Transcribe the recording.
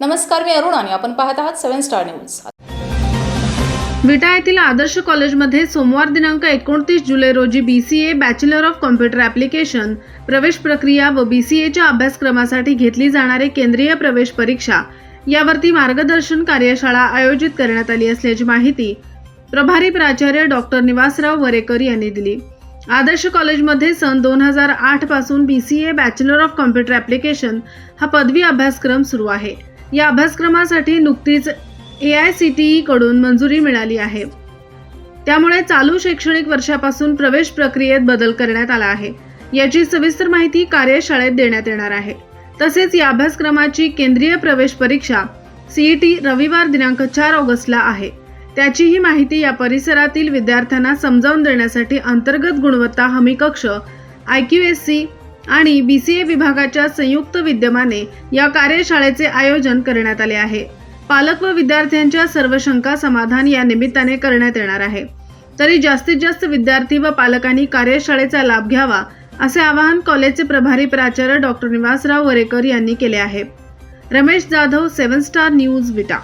नमस्कार मी अरुण आणि आपण पाहत आहात सेव्हन स्टार न्यूज. विटा येथील आदर्श कॉलेजमध्ये सोमवार दिनांक एकोणतीस जुलै रोजी B C A bachelor of computer application प्रवेश प्रक्रिया व बी सी एच्या अभ्यासक्रमासाठी घेतली जाणारी केंद्रीय प्रवेश परीक्षा यावरती मार्गदर्शन कार्यशाळा आयोजित करण्यात आली असल्याची माहिती प्रभारी प्राचार्य डॉक्टर निवासराव वरेकर यांनी दिली. आदर्श कॉलेजमध्ये सन दोन हजार आठपासून B C A bachelor of computer application हा पदवी अभ्यासक्रम सुरू आहे. या अभ्यासक्रमासाठी नुकतीच A I C T E कडून मंजुरी मिळाली आहे. त्यामुळे चालू शैक्षणिक वर्षापासून प्रवेश प्रक्रियेत बदल करण्यात आला आहे. याची सविस्तर माहिती कार्यशाळेत देण्यात येणार आहे. तसेच या अभ्यासक्रमाची केंद्रीय प्रवेश परीक्षा सीईटी रविवार दिनांक चार ऑगस्टला आहे. त्याचीही माहिती या परिसरातील विद्यार्थ्यांना समजावून देण्यासाठी अंतर्गत गुणवत्ता हमी कक्ष आय क्यू एस सी आणि बी सी ए विभागाच्या संयुक्त विद्यमाने या कार्यशाळेचे आयोजन करण्यात आले आहे. पालक व विद्यार्थ्यांच्या सर्व शंका समाधान या निमित्ताने करण्यात येणार आहे. तरी जास्तीत जास्त विद्यार्थी व पालकांनी कार्यशाळेचा लाभ घ्यावा असे आवाहन कॉलेजचे प्रभारी प्राचार्य डॉक्टर निवासराव वरेकर यांनी केले आहे. Ramesh Jadhav seven star news Vita.